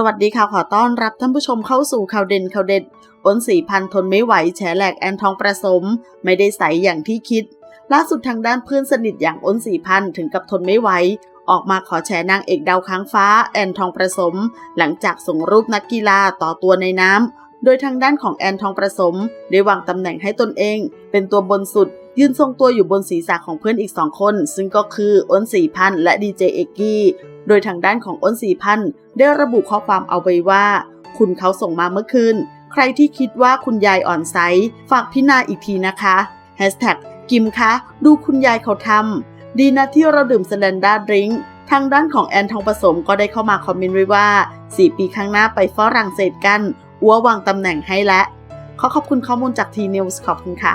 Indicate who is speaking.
Speaker 1: สวัสดีค่ะ ขอต้อนรับท่านผู้ชมเข้าสู่ข่าวเด่นข่าวเด็ดอ้นสี่พันทนไม่ไหวแฉแหลกแอนทองประสม ไม่ได้ใสอย่างที่คิด ล่าสุดทางด้านเพื่อนสนิทอย่างอ้นสี่พันถึงกับทนไม่ไหวออกมาขอแฉนางเอกดาวค้างฟ้าแอนทองประสม หลังจากส่งรูปนักกีฬาต่อตัวในน้ำโดยทางด้านของแอนทองประสมได้วางตำแหน่งให้ตนเอง เป็นตัวบนสุด ยืนทรงตัวอยู่บนศีรษะของเพื่อนอีกสองคน ซึ่งก็คืออ้นสี่พันและดีเจเอกกี้ โดยทางด้านของอ้นสี่พันได้ระบุข้อความเอาไว้ว่า คุณเขาส่งมาเมื่อคืน ใครที่คิดว่าคุณยายอ่อนไซฝากพินาอีกทีนะคะแฮชแท็กกิมคะดูคุณยายเขาทำดีนะที่เราดื่มสแลนด้าดริงทางด้านของแอนทองผสมก็ได้เข้ามาคอมเมนต์ไว้ว่า 4 ปีข้างหน้าไปฝรั่งเศสกันอัววางตำแหน่งให้และ ขอขอบคุณข้อมูลจากทีนิวส์ขอบคุณค่ะ